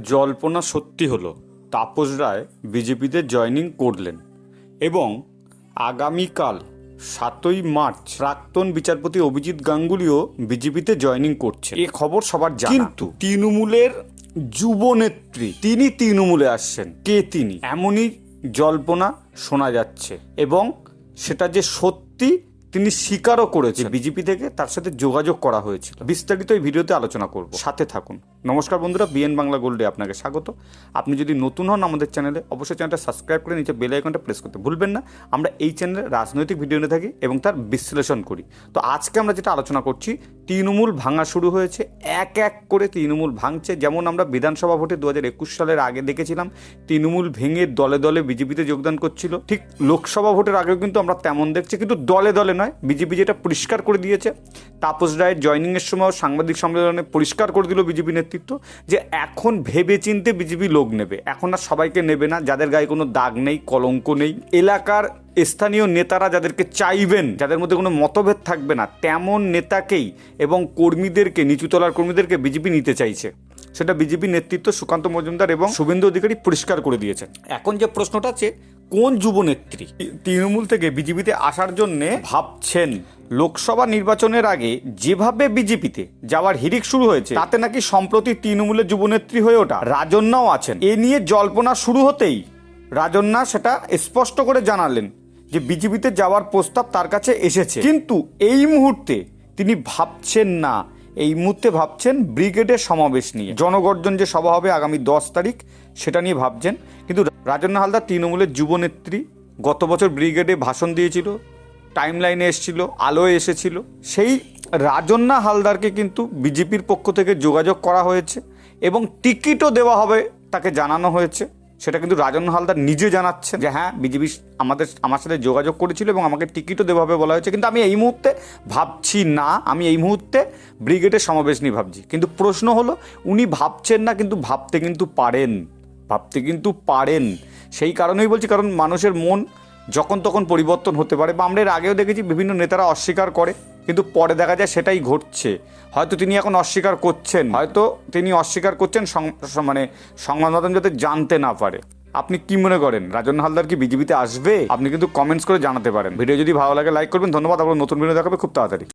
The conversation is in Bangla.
জল্পনা সত্যি হলো তাপস রায় বিজেপিতে জয়েনিং করলেন এবং আগামীকাল সাতই মার্চ প্রাক্তন বিচারপতি অভিজিৎ গাঙ্গুলিও বিজেপিতে জয়েনিং করছে এ খবর সবার জানা। কিন্তু তৃণমূলের যুবনেত্রী তিনি তৃণমূলে আসছেন। কে তিনি? এমনই জল্পনা শোনা যাচ্ছে এবং সেটা যে সত্যি তিনি স্বীকারও করেছে বিজেপি থেকে তার সাথে যোগাযোগ করা হয়েছিল। বিস্তারিত এই ভিডিওতে আলোচনা করব। সাথে থাকুন। নমস্কার বন্ধুরা বিএন বাংলা গোল্ডে আপনাকে স্বাগত। আপনি যদি নতুন হন আমাদের চ্যানেলে অবশ্যই চ্যানেলটা সাবস্ক্রাইব করে নিচে বেল আইকনটা প্রেস করতে ভুলবেন না। আমরা এই চ্যানেলে রাজনৈতিক ভিডিও নিয়ে থাকি এবং তার বিশ্লেষণ করি। তো আজকে আমরা যেটা আলোচনা করছি তৃণমূল ভাঙা শুরু হয়েছে। এক এক করে তৃণমূল ভাঙছে। যেমন আমরা বিধানসভা ভোটে দু হাজার একুশ সালের আগে দেখেছিলাম, তৃণমূল ভেঙে দলে দলে বিজেপিতে যোগদান করছিল। ঠিক লোকসভা ভোটের আগেও কিন্তু আমরা তেমন দেখছি, কিন্তু দলে দলে নয়, বিজেপি যেটা পরিষ্কার করে দিয়েছে। তাপস রায়ের জয়নিংয়ের সময় সাংবাদিক সম্মেলনে পরিষ্কার করে দিল বিজেপি নেতৃত্ব যে এখন ভেবে চিনতে বিজেপি লোক নেবে। এখন আর সবাইকে নেবে না, যাদের গায়ে কোনো দাগ নেই, কলঙ্ক নেই। এলাকার স্থানীয় নেতারা যাদেরকে চাইবেন যাদের মধ্যে কোনো মতভেদ থাকবে না তেমন নেতাকেই এবং কর্মীদেরকে নিচুতলার কর্মীদেরকে বিজেপি নিতে চাইছে। সেটা বিজেপি নেতৃত্ব সুকান্ত মজুমদার এবং শুভেন্দু অধিকারী পরিষ্কার করে দিয়েছেন। এখন যে প্রশ্নটা আছে কোন যুবনেত্রী তৃণমূল থেকে বিজেপিতে আসার জন্যে ভাবছেন লোকসভা নির্বাচনের আগে যেভাবে বিজেপিতে যাওয়ার হিরিক শুরু হয়েছে তাতে নাকি সম্প্রতি তৃণমূলের যুবনেত্রী হয়ে ওঠা রাজন্যাও আছেন। এ নিয়ে জল্পনা শুরু হতেই রাজন্যা সেটা স্পষ্ট করে জানালেন। যে বিজেপিতে যাওয়ার প্রস্তাব তার কাছে এসেছে। কিন্তু এই মুহূর্তে তিনি ভাবছেন না। এই মুহূর্তে ভাবছেন ব্রিগেডের সমাবেশ নিয়ে। জনগর্জন যে সভা হবে আগামী দশ তারিখ, সেটা নিয়ে ভাবছেন। কিন্তু রাজন্না হালদার তৃণমূলের যুবনেত্রী গত বছর ব্রিগেডে ভাষণ দিয়েছিল টাইম লাইনে এসেছিল, আলোয় এসেছিল। সেই রাজন্না হালদারকে কিন্তু বিজেপির পক্ষ থেকে যোগাযোগ করা হয়েছে এবং টিকিটও দেওয়া হবে তাকে জানানো হয়েছে। সেটা কিন্তু রাজন হালদার নিজে জানাচ্ছেন যে হ্যাঁ বিজেপি আমাদের, আমার সাথে যোগাযোগ করেছিল এবং আমাকে টিকিটও দেওয়া হবে বলা হয়েছে। কিন্তু আমি এই মুহূর্তে ভাবছি না। আমি এই মুহূর্তে ব্রিগেডের সমাবেশ নিয়ে ভাবছি। কিন্তু প্রশ্ন হলো, উনি ভাবছেন না, কিন্তু ভাবতে কিন্তু পারেন। ভাবতে কিন্তু পারেন। সেই কারণেই বলছি, কারণ মানুষের মন যখন তখন পরিবর্তন হতে পারে। বা আমরা এর আগেও দেখেছি, বিভিন্ন নেতারা অস্বীকার করে। কিন্তু পরে দেখা যায় সেটাই ঘটছে। হয়তো তিনি এখন অস্বীকার করছেন। হয়তো তিনি অস্বীকার করছেন মানে সংবাদ মাধ্যম যাতে জানতে না পারে। আপনি কি মনে করেন? রাজন হালদার কি বিজেপিতে আসবে? আপনি কিন্তু কমেন্টস করে জানাতে পারেন। ভিডিও যদি ভালো লাগে লাইক করবেন। ধন্যবাদ। আপনার নতুন ভিডিও দেখাবে খুব তাড়াতাড়ি।